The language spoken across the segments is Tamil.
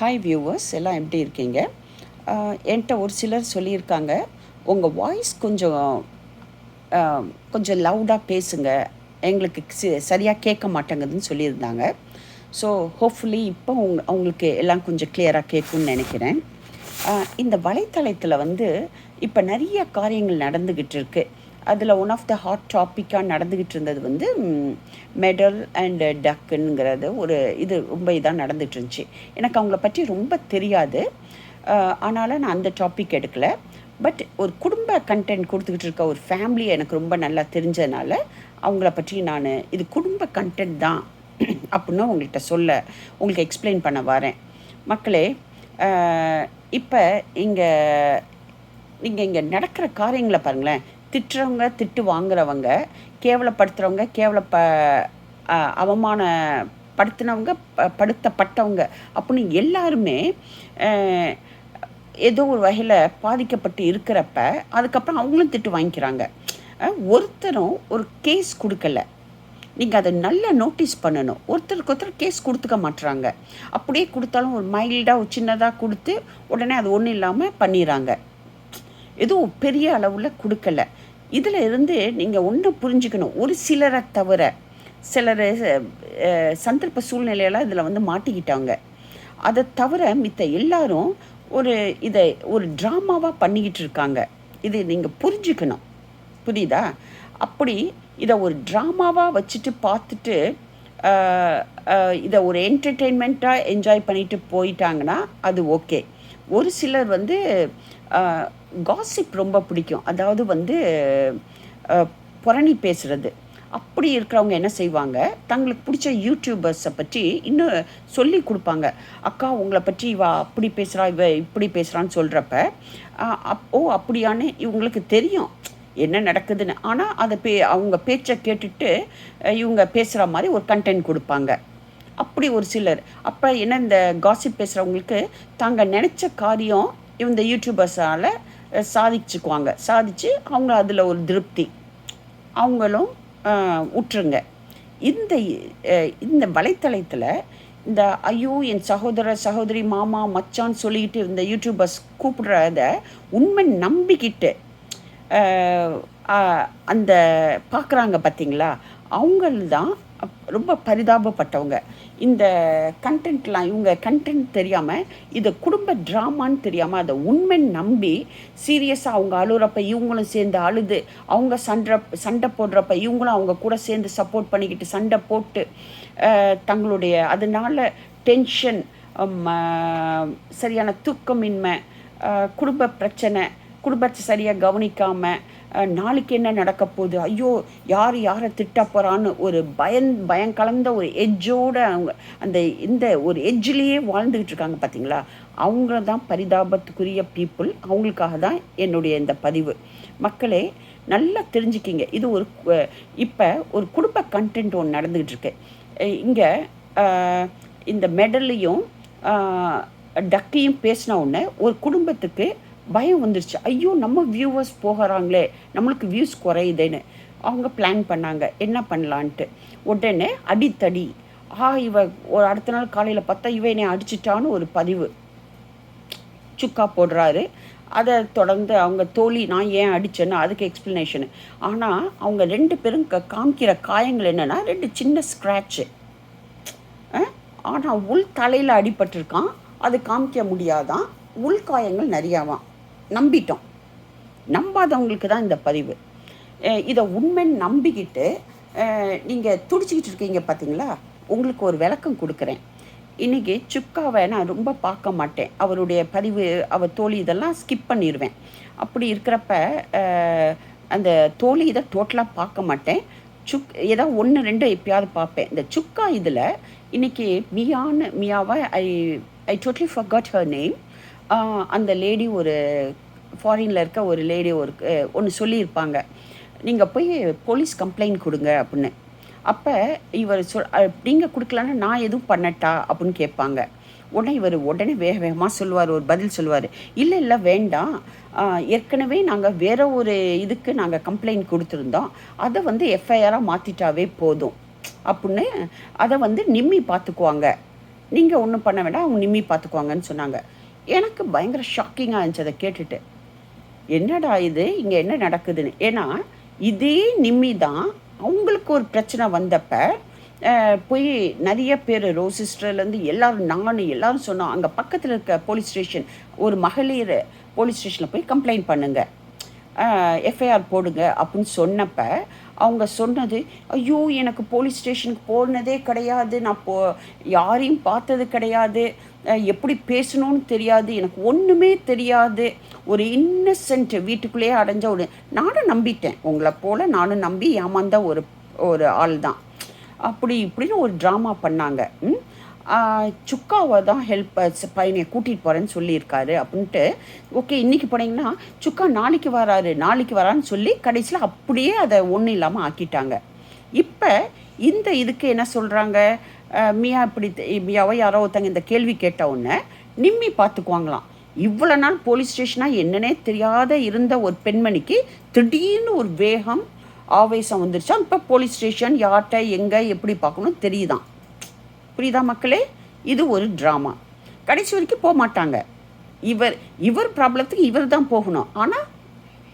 ஹாய் வியூவர்ஸ் எல்லாம் எப்படி இருக்கீங்க? என்கிட்ட ஒரு சிலர் சொல்லியிருக்காங்க. உங்கள் வாய்ஸ் கொஞ்சம் கொஞ்சம் லவுடாக பேசுங்க. எங்களுக்கு சரியாக கேட்க மாட்டேங்குதுன்னு சொல்லியிருந்தாங்க. ஸோ ஹோப்ஃபுல்லி இப்போ உங் அவங்களுக்கு எல்லாம் கொஞ்சம் கிளியராக கேட்கும்னு நினைக்கிறேன். இந்த வலைத்தளத்தில் வந்து இப்போ நிறைய காரியங்கள் நடந்துக்கிட்டு இருக்குது அதில் ஒன் ஆஃப் த ஹாட் டாப்பிக்காக நடந்துக்கிட்டு இருந்தது வந்து மெடல் அண்ட் டக்குங்கிறது ஒரு இது ரொம்ப இதாக நடந்துட்டு இருந்துச்சு. எனக்கு அவங்கள பற்றி ரொம்ப தெரியாது. அதனால் நான் அந்த டாபிக் எடுக்கல. பட் ஒரு குடும்ப கண்டென்ட் கொடுத்துக்கிட்டு இருக்க ஒரு ஃபேமிலி எனக்கு ரொம்ப நல்லா தெரிஞ்சதுனால அவங்கள பற்றி நான் இது குடும்ப கண்டென்ட் தான் அப்படின்னு உங்கள்கிட்ட சொல்ல உங்களுக்கு எக்ஸ்பிளைன் பண்ண வரேன். மக்களே இப்போ இங்கே நீங்கள் இங்கே நடக்கிற காரியங்களை பாருங்களேன். திட்டுறவங்க திட்டு வாங்குறவங்க கேவலப்படுத்துகிறவங்க கேவலப்ப அவமான படுத்தினவங்க ப- படுத்தப்பட்டவங்க அப்படின்னு எல்லாருமே ஏதோ ஒரு வகையில் பாதிக்கப்பட்டு இருக்கிறப்ப அதுக்கப்புறம் அவங்களும் திட்டு வாங்கிக்கிறாங்க. ஒருத்தரும் ஒரு கேஸ் கொடுக்கல. நீங்கள் அதை நல்லா நோட்டீஸ் பண்ணணும். ஒருத்தருக்கு ஒருத்தர் கேஸ் கொடுத்துக்க மாட்டுறாங்க அப்படியே கொடுத்தாலும் ஒரு மைல்டாக ஒரு சின்னதாக கொடுத்து உடனே அது ஒன்றும் இல்லாமல் பண்ணிடுறாங்க எதுவும் பெரிய அளவில் கொடுக்கல. இதில் இருந்து நீங்கள் ஒன்று புரிஞ்சுக்கணும். ஒரு சிலரை தவிர சிலர் சந்தர்ப்ப சூழ்நிலையெல்லாம் இதில் வந்து மாட்டிக்கிட்டாங்க. அதை தவிர மித்த எல்லாரும் ஒரு இதை ஒரு ட்ராமாவாக பண்ணிக்கிட்டு இருக்காங்க. இது நீங்கள் புரிஞ்சுக்கணும். புரியுதா? அப்படி இதை ஒரு ட்ராமாவாக வச்சுட்டு பார்த்துட்டு இதை ஒரு என்டர்டெயின்மெண்ட்டாக என்ஜாய் பண்ணிட்டு போயிட்டாங்கன்னா அது ஓகே ஒரு சிலர் வந்து காசிப் ரொம்ப பிடிக்கும். அதாவது வந்து புரணி பேசுகிறது அப்படி இருக்கிறவங்க என்ன செய்வாங்க? தங்களுக்கு பிடிச்ச யூடியூபர்ஸை பற்றி இன்னும் சொல்லி கொடுப்பாங்க. அக்கா உங்களை பற்றி இவ அப்படி பேசுகிறா இவ இப்படி பேசுகிறான்னு சொல்கிறப்ப அப் ஓ அப்படியான்னு இவங்களுக்கு தெரியும். என்ன நடக்குதுன்னு. ஆனால் அதை பே அவங்க பேச்சை கேட்டுட்டு இவங்க பேசுகிற மாதிரி ஒரு கண்டென்ட் கொடுப்பாங்க. அப்படி ஒரு சிலர். அப்போ என்ன இந்த காசிப் பேசுகிறவங்களுக்கு தாங்க நினச்ச காரியம் இந்த யூடியூபர்ஸால் சாதிச்சுக்குவாங்க. சாதிச்சு அவங்க அதில் ஒரு திருப்தி. அவங்களும் உற்றுங்க. இந்த இந்த வலைத்தளத்தில் இந்த ஐயோ என் சகோதர சகோதரி மாமா மச்சான்னு சொல்லிக்கிட்டு இந்த யூடியூபர்ஸ் கூப்பிடுறத உண்மை நம்பிக்கிட்டு அந்த பார்க்குறாங்க பார்த்தீங்களா அவங்கள் தான் ரொம்ப பரிதாபப்பட்டவங்க. இந்த கண்டென்ட்லாம் இவங்க கண்டென்ட் தெரியாமல் இதை குடும்ப ட்ராமான்னு தெரியாமல் அதை உண்மை நம்பி சீரியஸாக அவங்க அழுகிறப்ப இவங்களும் சேர்ந்து அழுது அவங்க சண்டை சண்டை போடுறப்ப இவங்களும் அவங்க கூட சேர்ந்து சப்போர்ட் பண்ணிக்கிட்டு சண்டை போட்டு தங்களுடைய அதனால டென்ஷன் சரியான தூக்கமின்மை குடும்ப பிரச்சனை குடும்பத்தை சரியாக கவனிக்காமல் நாளைக்கு என்ன நடக்க போகுது? ஐயோ யார் யாரை திட்ட போகிறான்னு ஒரு பயன் பயம் கலந்த ஒரு எஜ்ஜோட அவங்க அந்த இந்த ஒரு எஜ்ஜிலேயே வாழ்ந்துக்கிட்டு இருக்காங்க பார்த்தீங்களா அவங்க தான் பரிதாபத்துக்குரிய பீப்புள் அவங்களுக்காக தான் என்னுடைய இந்த பதிவு. மக்களே நல்லா தெரிஞ்சுக்கிங்க. இது ஒரு இப்போ ஒரு குடும்ப கண்டென்ட் ஒன்று நடந்துக்கிட்டு இருக்கு. இங்கே இந்த மெடல்லையும் டக்கையும் பேசின உடனே ஒரு குடும்பத்துக்கு பயம் வந்துருச்சு. ஐயோ நம்ம வியூவர்ஸ் போகிறாங்களே நம்மளுக்கு வியூஸ் குறையுதேன்னு. அவங்க பிளான் பண்ணாங்க. என்ன பண்ணலான்ட்டு. உடனே அடித்தடி. ஆ இவ ஒரு அடுத்த நாள் காலையில் பார்த்தா இவ என்னை அடிச்சிட்டான்னு ஒரு பதிவு. சுக்கா போடுறாரு. அதை தொடர்ந்து அவங்க தோழி நான் ஏன் அடித்தேன்னு அதுக்கு எக்ஸ்ப்ளனேஷனு ஆனால் அவங்க ரெண்டு பேரும் க காமிக்கிற காயங்கள் என்னென்னா ரெண்டு சின்ன ஸ்க்ராட்சு ஆனால் உள் தலையில் அடிபட்டிருக்கான். அது காமிக்க முடியாதான். உள்காயங்கள் நிறையாவான் நம்பிட்டோம். நம்பாதவங்களுக்கு தான் இந்த பதிவு. இதை உண்மைன்னு நம்பிக்கிட்டு நீங்கள் துடிச்சிக்கிட்டு இருக்கீங்க பார்த்தீங்களா உங்களுக்கு ஒரு விளக்கம் கொடுக்குறேன். இன்றைக்கி சுக்காவை நான் ரொம்ப பார்க்க மாட்டேன். அவருடைய பதிவு அவர் தோழி இதெல்லாம் ஸ்கிப் பண்ணிடுவேன் அப்படி இருக்கிறப்ப அந்த தோழி இதை டோட்டலாக பார்க்க மாட்டேன். சுக் ஏதாவது ஒன்று ரெண்டு எப்பயாவது பார்ப்பேன். இந்த சுக்கா இதில் இன்றைக்கி மியான்னு மியாவை I I totally forgot her name அந்த லேடி ஒரு ஃபாரினில் இருக்க ஒரு லேடி ஒரு ஒன்று சொல்லியிருப்பாங்க. நீங்கள் போய் போலீஸ் கம்ப்ளைண்ட் கொடுங்க அப்படின்னு. அப்போ இவர் சொல் நீங்கள் கொடுக்கலன்னா நான் எதுவும் பண்ணட்டா அப்படின்னு கேட்பாங்க. உடனே இவர் உடனே வேக வேகமாக சொல்லுவார் ஒரு பதில் சொல்லுவார். இல்லை இல்லை வேண்டாம். ஏற்கனவே நாங்கள் வேற ஒரு இதுக்கு நாங்கள் கம்ப்ளைண்ட் கொடுத்துருந்தோம். அதை வந்து எஃப்ஐஆராக மாற்றிட்டாவே போதும். அப்படின்னு அதை வந்து நிம்மி பார்த்துக்குவாங்க நீங்கள் ஒன்றும் பண்ண வேண்டாம் அவங்க நிம்மி பார்த்துக்குவாங்கன்னு சொன்னாங்க. எனக்கு பயங்கர ஷாக்கிங்காக இருந்துச்சு அதை கேட்டுட்டு. என்னடா இது? இங்கே என்ன நடக்குதுன்னு? ஏன்னா இதே நிம்மி தான் அவங்களுக்கு ஒரு பிரச்சனை வந்தப்ப போய் நிறைய பேர் ரோசிஸ்டர்லேருந்து எல்லாரும் நான் எல்லாரும் சொன்னோம் அங்கே பக்கத்தில் இருக்க போலீஸ் ஸ்டேஷன் ஒரு மகளிர் போலீஸ் ஸ்டேஷனில் போய் கம்ப்ளைண்ட் பண்ணுங்க. எஃப்ஐஆர் போடுங்க அப்படின்னு சொன்னப்போ அவங்க சொன்னது ஐயோ எனக்கு போலீஸ் ஸ்டேஷனுக்கு போனதே கிடையாது. நான் போ யாரையும் பார்த்தது கிடையாது. எப்படி பேசணும்னு தெரியாது. எனக்கு ஒன்றுமே தெரியாது. ஒரு இன்னசென்ட் வீட்டுக்குள்ளேயே அடைஞ்ச ஒரு நானும் நம்பிட்டேன். உங்களை போல் நானும் நம்பி ஏமாந்த ஒரு ஒரு ஆள் தான் அப்படி இப்படின்னு ஒரு ட்ராமா பண்ணாங்க. ம்? சுக்காவை தான் ஹெல்ப் பையனை கூட்டிகிட்டு போகிறேன்னு சொல்லியிருக்காரு அப்படின்ட்டு. ஓகே இன்றைக்கி போனீங்கன்னா சுக்கா நாளைக்கு வராரு நாளைக்கு வரான்னு சொல்லி கடைசியில் அப்படியே அதை ஒன்றும் இல்லாமல் ஆக்கிட்டாங்க. இப்போ இந்த இதுக்கு என்ன சொல்கிறாங்க மியா இப்படி தெ- மியாவை யாரோ ஒருத்தங்க இந்த கேள்வி கேட்ட உடனே நிம்மி பார்த்துக்குவாங்களாம் இவ்வளோ நாள் போலீஸ் ஸ்டேஷனாக என்னன்னே தெரியாத இருந்த ஒரு பெண்மணிக்கு திடீர்னு ஒரு வேகம் ஆவேசம் வந்துருச்சா? இப்போ போலீஸ் ஸ்டேஷன் யார்கிட்ட எங்கே எப்படி பார்க்கணும் தெரியுதான் புரியுதா மக்களே? இது ஒரு ட்ராமா கடைசி வரைக்கும் போக மாட்டாங்க. இவர் இவர் ப்ராப்ளத்துக்கு இவர் தான் போகணும். ஆனால்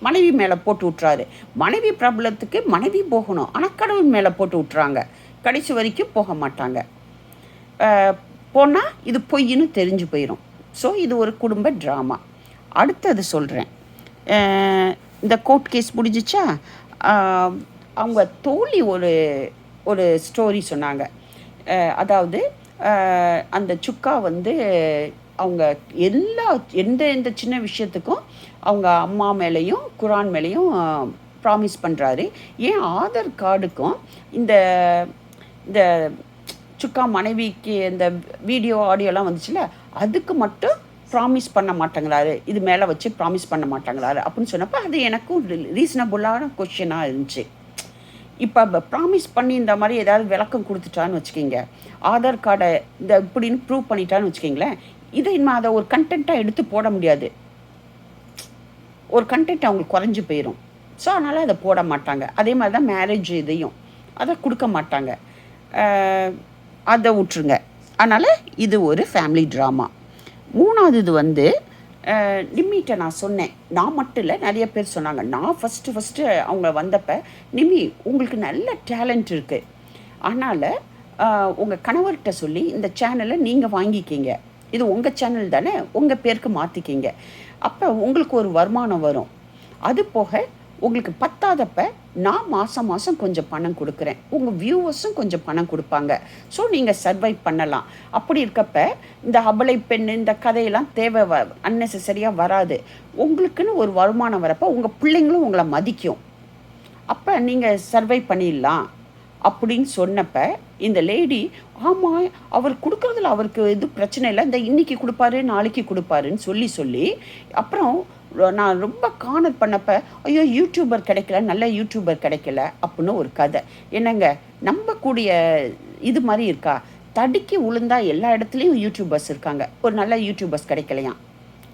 மனைவி மேலே போட்டு விட்றாரு மனைவி ப்ராப்ளத்துக்கு மனைவி போகணும். ஆனால் கடவுள் மேலே போட்டு விட்றாங்க கடைசி வரைக்கும் போக மாட்டாங்க. போனால் இது பொய்ன்னு தெரிஞ்சு போயிடும் ஸோ இது ஒரு குடும்ப ட்ராமா அடுத்தது சொல்கிறேன் இந்த கோர்ட் கேஸ் முடிஞ்சிச்சா? அவங்க தோழி ஒரு ஒரு ஸ்டோரி சொன்னாங்க. அதாவது அந்த சுக்கா வந்து அவங்க எல்லா எந்த எந்த சின்ன விஷயத்துக்கும் அவங்க அம்மா மேலேயும் குரான் மேலேயும் ப்ராமிஸ் பண்ணுறாரு ஏன் ஆதார் கார்டுக்கும் இந்த இந்த சுக்கா மனைவிக்கு இந்த வீடியோ ஆடியோலாம் வந்துச்சுல அதுக்கு மட்டும் ப்ராமிஸ் பண்ண மாட்டேங்கிறாரு. இது மேலே வச்சு ப்ராமிஸ் பண்ண மாட்டேங்கிறாரு. அப்படின்னு சொன்னப்போ அது எனக்கும் ரீசனபுளான கொஷினாக இருந்துச்சு. இப்போ ப்ராமிஸ் பண்ணி இந்த மாதிரி ஏதாவது விளக்கம் கொடுத்துட்டான்னு வச்சுக்கிங்க. ஆதார் கார்டை இந்த இப்படின்னு ப்ரூவ் பண்ணிட்டான்னு வச்சுக்கிங்களேன். இதை இன்னும் அதை ஒரு கண்டென்ட்டாக எடுத்து போட முடியாது. ஒரு கண்டென்ட் அவங்களுக்கு குறைஞ்சி போயிடும் ஸோ அதனால் அதை போட மாட்டாங்க. அதே மாதிரி தான் மேரேஜ் இதையும். அதை கொடுக்க மாட்டாங்க. அதை விட்ருங்க அதனால் இது ஒரு ஃபேமிலி ட்ராமா மூணாவது இது வந்து நிம்மிட்ட நான் சொன்னேன். நான் மட்டும் இல்லை நிறைய பேர் சொன்னாங்க. நான் ஃபஸ்ட்டு ஃபஸ்ட்டு அவங்க வந்தப்போ நிம்மி உங்களுக்கு நல்ல டேலண்ட் இருக்குது அதனால் உங்கள் கணவர்கிட்ட சொல்லி இந்த சேனலை நீங்கள் வாங்கிக்கிங்க. இது உங்கள் சேனல் தானே உங்கள் பேருக்கு மாற்றிக்கிங்க அப்போ உங்களுக்கு ஒரு வருமானம் வரும். அது போக உங்களுக்கு பத்தாதப்ப நான் மாதம் மாதம் கொஞ்சம் பணம் கொடுக்குறேன். உங்கள் வியூவர்ஸும் கொஞ்சம் பணம் கொடுப்பாங்க. ஸோ நீங்கள் சர்வைவ் பண்ணலாம். அப்படி இருக்கப்ப இந்த அபலை பெண் இந்த கதையெல்லாம் தேவை வ அன்னெசரியாக வராது. உங்களுக்குன்னு ஒரு வருமானம் வரப்போ உங்கள் பிள்ளைங்களும் உங்களை மதிக்கும். அப்போ நீங்கள் சர்வை பண்ணிடலாம். அப்படின்னு சொன்னப்ப இந்த லேடி ஆமாம் அவர் கொடுக்குறதுல அவருக்கு எதுவும் பிரச்சனை இல்லை. இந்த இன்னைக்கு கொடுப்பாரு நாளைக்கு கொடுப்பாருன்னு சொல்லி சொல்லி அப்புறம் நான் ரொம்ப கார்னர் பண்ணப்ப ஐயோ யூடியூபர் கிடைக்கல நல்ல யூடியூபர் கிடைக்கல அப்படின்னு ஒரு கதை. என்னங்க நம்பக்கூடிய இது மாதிரி இருக்கா? தடுக்கி உளுந்தா எல்லா இடத்துலையும் யூடியூபர்ஸ் இருக்காங்க. ஒரு நல்ல யூடியூபர்ஸ் கிடைக்கலையாம்.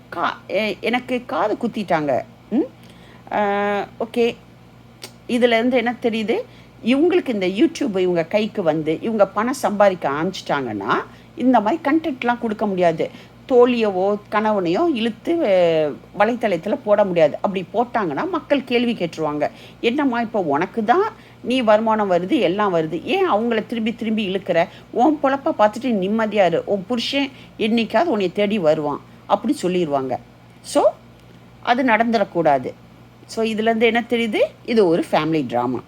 கா எனக்கு காது குத்திட்டாங்க. ம்? ஓகே. இதுல இருந்து என்ன தெரியுது? இவங்களுக்கு இந்த யூடியூப் இவங்க கைக்கு வந்து இவங்க பணம் சம்பாதிக்க ஆரம்பிச்சிட்டாங்கன்னா இந்த மாதிரி கண்டென்ட்லாம் கொடுக்க முடியாது. தோழியவோ கணவனையோ இழுத்து வலைத்தளத்தில் போட முடியாது. அப்படி போட்டாங்கன்னா மக்கள் கேள்வி கேட்டுருவாங்க. என்னம்மா இப்போ உனக்கு தான் நீ வருமானம் வருது எல்லாம் வருது. ஏன் அவங்கள திரும்பி திரும்பி இழுக்கிற? உன் பொழப்பை பார்த்துட்டு நிம்மதியாக இரு. உன் புருஷன் என்னைக்காவது உன்னை தேடி வருவான். அப்படி சொல்லிடுவாங்க ஸோ அது நடந்துடக்கூடாது. ஸோ இதுலேருந்து என்ன தெரியுது? இது ஒரு ஃபேமிலி ட்ராமா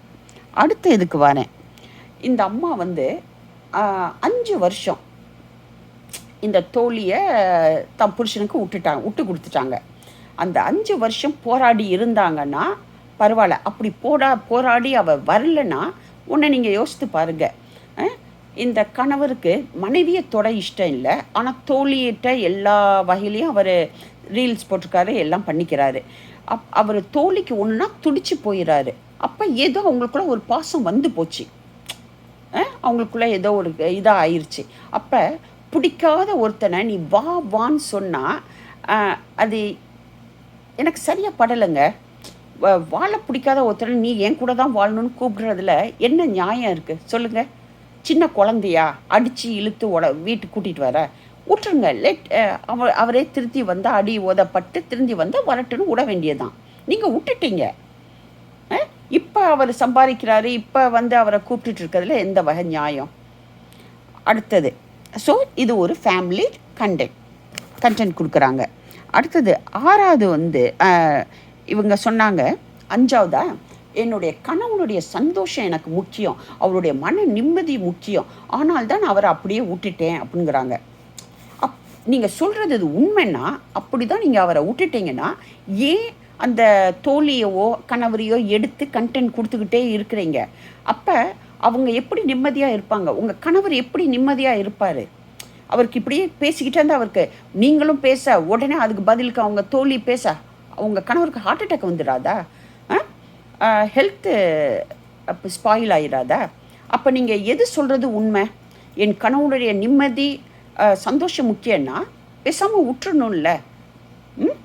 அடுத்து இதுக்கு வரேன்? இந்த அம்மா வந்து அஞ்சு வருஷம் இந்த தோழியை தம் புருஷனுக்கு விட்டுட்டாங்க விட்டு கொடுத்துட்டாங்க. அந்த அஞ்சு வருஷம் போராடி இருந்தாங்கன்னா பரவாயில்ல அப்படி போடா போராடி அவள் வரலன்னா உன்னை நீங்கள் யோசித்து பாருங்க. இந்த கணவருக்கு மனைவியை தொட இஷ்டம் இல்லை ஆனால் தோழியிட்ட எல்லா வகையிலையும் அவர் ரீல்ஸ் போட்டிருக்காரு எல்லாம் பண்ணிக்கிறாரு. அப் அவர் தோழிக்கு ஒன்றுனா துடிச்சு போயிடுறாரு அப்போ ஏதோ அவங்களுக்குள்ள ஒரு பாசம் வந்து போச்சு. அவங்களுக்குள்ள ஏதோ ஒரு இதாக ஆயிடுச்சு அப்போ பிடிக்காத ஒருத்தனை நீ வா வான்னு சொன்னால் அது எனக்கு சரியாக படலைங்க. வ- வாழ பிடிக்காத ஒருத்தனை நீ என் கூட தான் வாழணும்னு கூப்பிடுறதுல என்ன நியாயம் இருக்குது சொல்லுங்கள் சின்ன குழந்தையா? அடித்து இழுத்து உட வீட்டுக்கு கூட்டிகிட்டு வர. விட்டுருங்க லெட் அவ அவரே திருத்தி வந்தால் அடி உதப்பட்டு திருந்தி வந்தால் வரட்டுன்னு விட வேண்டியதுதான். நீங்கள் விட்டுட்டீங்க. இப்போ அவர் சம்பாதிக்கிறாரு இப்போ வந்து அவரை கூப்பிட்டுட்டு இருக்கிறதுல எந்த வகை நியாயம்? அடுத்தது. ஸோ இது ஒரு ஃபேமிலி கண்டென்ட் கண்டென்ட் கொடுக்குறாங்க. அடுத்தது ஆறாவது வந்து இவங்க சொன்னாங்க அஞ்சாவதா? என்னுடைய கணவனுடைய சந்தோஷம் எனக்கு முக்கியம். அவருடைய மன நிம்மதி முக்கியம். ஆனால் தான் அவரை அப்படியே விட்டுட்டேன் அப்படிங்கிறாங்க. அப் நீங்கள் சொல்கிறது இது உண்மைன்னா அப்படி தான் நீங்கள் அவரை விட்டுட்டீங்கன்னா ஏன் அந்த தோழியவோ கணவரையோ எடுத்து கண்டென்ட் கொடுத்துக்கிட்டே இருக்கிறீங்க? அப்போ அவங்க எப்படி நிம்மதியாக இருப்பாங்க? உங்கள் கணவர் எப்படி நிம்மதியாக இருப்பார்? அவருக்கு இப்படியே பேசிக்கிட்டே இருந்தால் அவருக்கு நீங்களும் பேச உடனே அதுக்கு பதிலுக்கு அவங்க தோழி பேச அவங்க கணவருக்கு ஹார்ட் அட்டாக் வந்துடாதா ஹெல்த்து அப்போ ஸ்பாயில் ஆயிடாதா அப்போ நீங்கள் எது சொல்கிறது உண்மை? என் கணவனுடைய நிம்மதி சந்தோஷம் முக்கியம்னா பேசாமல் விட்டுறணும்ல ம்?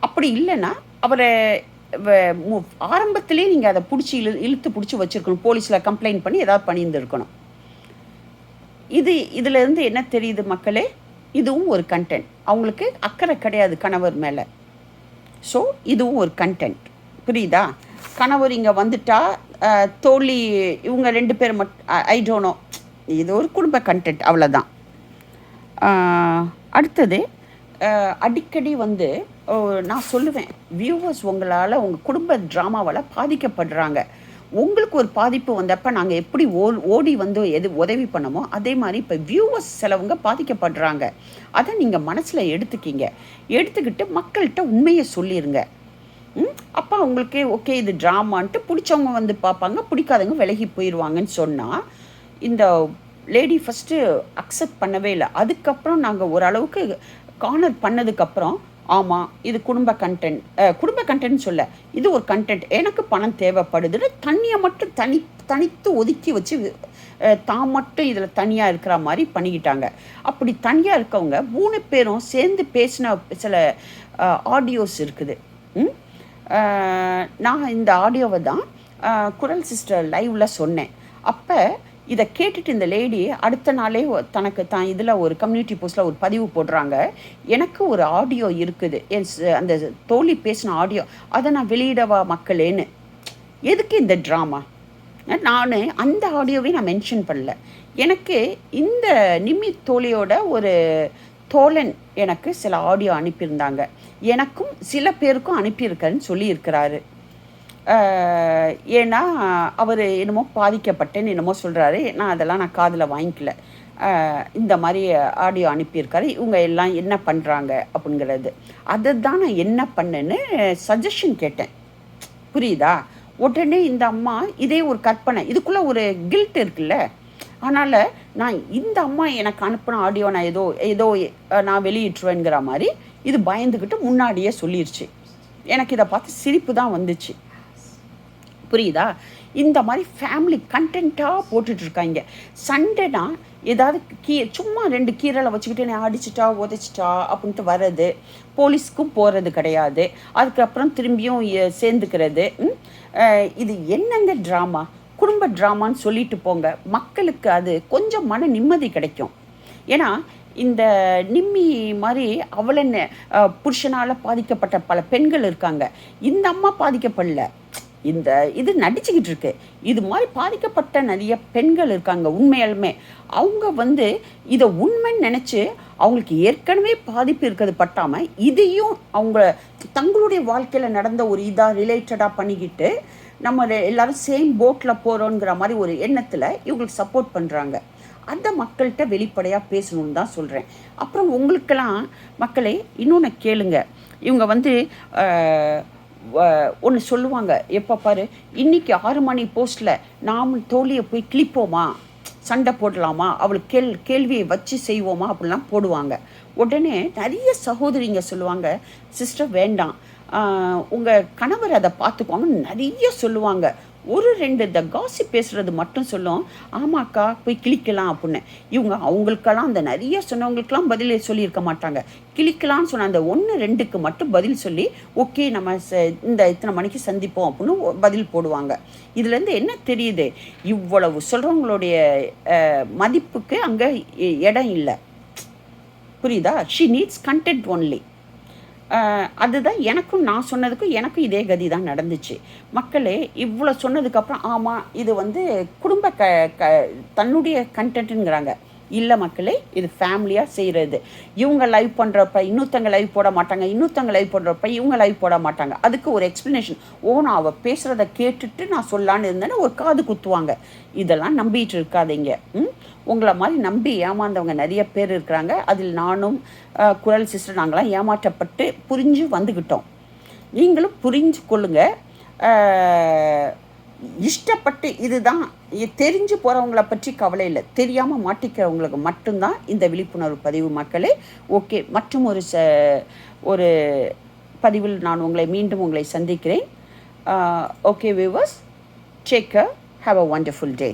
அப்படி இல்லைன்னா அவரை ஆரம்பத்திலே நீங்கள் அதை பிடிச்சி இழு இழுத்து பிடிச்சி வச்சுருக்கணும். போலீஸில் கம்ப்ளைண்ட் பண்ணி ஏதாவது பண்ணியிருந்துருக்கணும். இது இதுலேருந்து என்ன தெரியுது மக்களே? இதுவும் ஒரு கண்டென்ட் அவங்களுக்கு அக்கறை கிடையாது கணவர் மேலே. ஸோ இதுவும் ஒரு கண்டென்ட் புரியுதா? கணவர் இங்கே வந்துட்டா தோழி இவங்க ரெண்டு பேர் மட் ஐ டோனோ இது ஒரு குடும்ப கண்டென்ட் அவ்வளோதான் அடுத்தது அடிக்கடி வந்து நான் சொல்லுவேன் வியூவர்ஸ் உங்களால் உங்கள் குடும்ப ட்ராமாவால் பாதிக்கப்படுறாங்க. உங்களுக்கு ஒரு பாதிப்பு வந்தப்போ நாங்கள் எப்படி ஓ ஓடி வந்து எது உதவி பண்ணமோ அதே மாதிரி இப்போ வியூவர்ஸ் சிலவங்க பாதிக்கப்படுறாங்க. அதை நீங்கள் மனசில் எடுத்துக்கிங்க. எடுத்துக்கிட்டு மக்கள்கிட்ட உண்மையை சொல்லிடுங்க அப்போ அவங்களுக்கு ஓகே இது ட்ராமான்ட்டு பிடிச்சவங்க வந்து பார்ப்பாங்க பிடிக்காதவங்க விலகி போயிடுவாங்கன்னு சொன்னால் இந்த லேடி ஃபஸ்ட்டு அக்செப்ட் பண்ணவே இல்லை. அதுக்கப்புறம் நாங்கள் ஓரளவுக்கு கார்னர் பண்ணதுக்கப்புறம் ஆமாம் இது குடும்ப கண்டென்ட் குடும்ப கண்டென்ட் சொல்ல இது ஒரு கண்டென்ட் எனக்கு பணம் தேவைப்படுதுன்னு தண்ணியை மட்டும் தனி தனித்து ஒதுக்கி வச்சு தான் மட்டும் இதில் தனியாக இருக்கிற மாதிரி பண்ணிக்கிட்டாங்க. அப்படி தனியாக இருக்கவங்க மூணு பேரும் சேர்ந்து பேசின சில ஆடியோஸ் இருக்குது. நான் இந்த ஆடியோவை தான் குரல் சிஸ்டர் லைவில் சொன்னேன். அப்போ இதை கேட்டுட்டு இந்த லேடி அடுத்த நாளே தனக்கு தான் இதில் ஒரு கம்யூனிட்டி போஸ்ட்டில் ஒரு பதிவு போடுறாங்க. எனக்கு ஒரு ஆடியோ இருக்குது. என் அந்த தோழி பேசின ஆடியோ அதை நான் வெளியிடவா மக்களேன்னு. எதுக்கு இந்த ட்ராமா நான் அந்த ஆடியோவை நான் மென்ஷன் பண்ணல. எனக்கு இந்த நிம்மி தோழியோட ஒரு தோழன் எனக்கு சில ஆடியோ அனுப்பியிருந்தாங்க. எனக்கும் சில பேருக்கும் அனுப்பியிருக்கேன்னு சொல்லியிருக்கிறாரு. ஏன்னா அவர் என்னமோ பாதிக்கப்பட்டேன்னு என்னமோ சொல்கிறாரு நான் அதெல்லாம் நான் காதில் வாங்கிக்கல. இந்த மாதிரி ஆடியோ அனுப்பியிருக்காரு. இவங்க எல்லாம் என்ன பண்ணுறாங்க அப்படிங்கிறது. அதை தான் நான் என்ன பண்ணேன்னு சஜஷன் கேட்டேன். புரியுதா? உடனே இந்த அம்மா இதே ஒரு கற்பனை. இதுக்குள்ளே ஒரு கில்ட் இருக்குல்ல. அதனால் நான் இந்த அம்மா எனக்கு அனுப்பின ஆடியோ நான் ஏதோ ஏதோ நான் வெளியிட்டுருவேங்கிற மாதிரி இது பயந்துக்கிட்டு முன்னாடியே சொல்லிடுச்சு எனக்கு இதை பார்த்து சிரிப்பு தான் வந்துச்சு. புரியுதா? இந்த மாதிரி ஃபேமிலி கண்டென்ட்டாக போட்டுட்ருக்காங்க. சண்டைனா ஏதாவது கீ சும்மா ரெண்டு கீரலை வச்சுக்கிட்டு நான் அடிச்சிட்டா உதைச்சிட்டா அப்படின்ட்டு வர்றது போலீஸ்க்கும் போகிறது கிடையாது. அதுக்கப்புறம் திரும்பியும் சேர்ந்துக்கிறது இது என்னங்க ட்ராமா குடும்ப ட்ராமான்னு சொல்லிட்டு போங்க. மக்களுக்கு அது கொஞ்சம் மன நிம்மதி கிடைக்கும். ஏன்னா இந்த நிம்மி மாதிரி அவளை புருஷனால் பாதிக்கப்பட்ட பல பெண்கள் இருக்காங்க. இந்த அம்மா பாதிக்கப்படல. இந்த இது நடிச்சுக்கிட்டு இருக்கு. இது மாதிரி பாதிக்கப்பட்ட நிறைய பெண்கள் இருக்காங்க உண்மையாலுமே. அவங்க வந்து இதை உண்மைன்னு நினச்சி அவங்களுக்கு ஏற்கனவே பாதிப்பு இருக்கிறது பட்டாமல் இதையும் அவங்க தங்களுடைய வாழ்க்கையில் நடந்த ஒரு இதாக ரிலேட்டடாக பண்ணிக்கிட்டு நம்ம எல்லாரும் சேம் போட்டில் போகிறோங்கிற மாதிரி ஒரு எண்ணத்தில் இவங்களுக்கு சப்போர்ட் பண்ணுறாங்க அந்த மக்கள்கிட்ட வெளிப்படையாக பேசணும்னு தான் சொல்கிறேன் அப்புறம் உங்களுக்கெல்லாம் மக்களே இன்னொன்று கேளுங்க. இவங்க வந்து ஒன்று சொல்லுவாங்க. எப்போ பாரு இன்னைக்கு ஆறு மணி போஸ்ட்டில் நாம் தோழியை போய் கிளிப்போமா சண்டை போடலாமா? அவளுக்கு கேள் கேள்வியை வச்சு செய்வோமா? அப்படிலாம் போடுவாங்க. உடனே நிறைய சகோதரிங்க சொல்லுவாங்க சிஸ்டர் வேண்டாம். உங்கள் கணவர் அதை பார்த்துக்குவாங்க நிறைய சொல்லுவாங்க. ஒரு ரெண்டு இந்த காசி பேசுகிறது மட்டும் சொல்லும். ஆமாக்கா போய் கிளிக்கலாம் அப்படின்னு. இவங்க அவங்களுக்கெல்லாம் அந்த நிறைய சொன்னவங்களுக்கெல்லாம் பதில் சொல்லியிருக்க மாட்டாங்க. கிளிக்கலாம்னு சொன்ன அந்த ஒன்று ரெண்டுக்கு மட்டும் பதில் சொல்லி ஓகே நம்ம ச- இந்த இத்தனை மணிக்கு சந்திப்போம் அப்படின்னு பதில் போடுவாங்க. இதுலேருந்து என்ன தெரியுது? இவ்வளவு சொல்கிறவங்களுடைய மதிப்புக்கு அங்கே இடம் இல்லை. புரியுதா? ஷி நீட்ஸ் கண்டென்ட் ஒன்லி அதுதான் எனக்கும் நான் சொன்னதுக்கும் எனக்கும் இதே கதி தான் நடந்துச்சு. மக்களே இவ்வளோ சொன்னதுக்கப்புறம் ஆமாம் இது வந்து குடும்ப க க தன்னுடைய கண்டென்ட்டுங்கிறாங்க இல்லை மக்களே இது ஃபேமிலியாக செய்கிறது இவங்க லைவ் பண்ணுறப்ப இன்னொருத்தங்க லைவ் போட மாட்டாங்க இன்னொருத்தங்க லைவ் பண்ணுறப்ப இவங்க லைவ் போட மாட்டாங்க. அதுக்கு ஒரு எக்ஸ்ப்ளனேஷன் ஓ நான் அவள் பேசுகிறத கேட்டுட்டு நான் சொல்லான்னு இருந்தேன்னு ஒரு காது குத்துவாங்க. இதெல்லாம் நம்பிட்டு இருக்காதீங்க. ம்? உங்களை மாதிரி நம்பி ஏமாந்தவங்க நிறைய பேர் இருக்கிறாங்க. அதில் நானும் குரல் சிஸ்டர் நாங்களாம் ஏமாற்றப்பட்டு புரிஞ்சு வந்துக்கிட்டோம் நீங்களும் புரிஞ்சு கொள்ளுங்க. இஷ்டப்பட்டு இதுதான். தெரிஞ்சு போகிறவங்கள பற்றி கவலை இல்லை. தெரியாமல் மாட்டிக்கிறவங்களுக்கு மட்டும்தான் இந்த விழிப்புணர்வு பதிவு மக்களே. ஓகே மற்றும் ஒரு ச ஒரு பதிவில் நான் உங்களை மீண்டும் உங்களை சந்திக்கிறேன். Okay viewers take have a wonderful day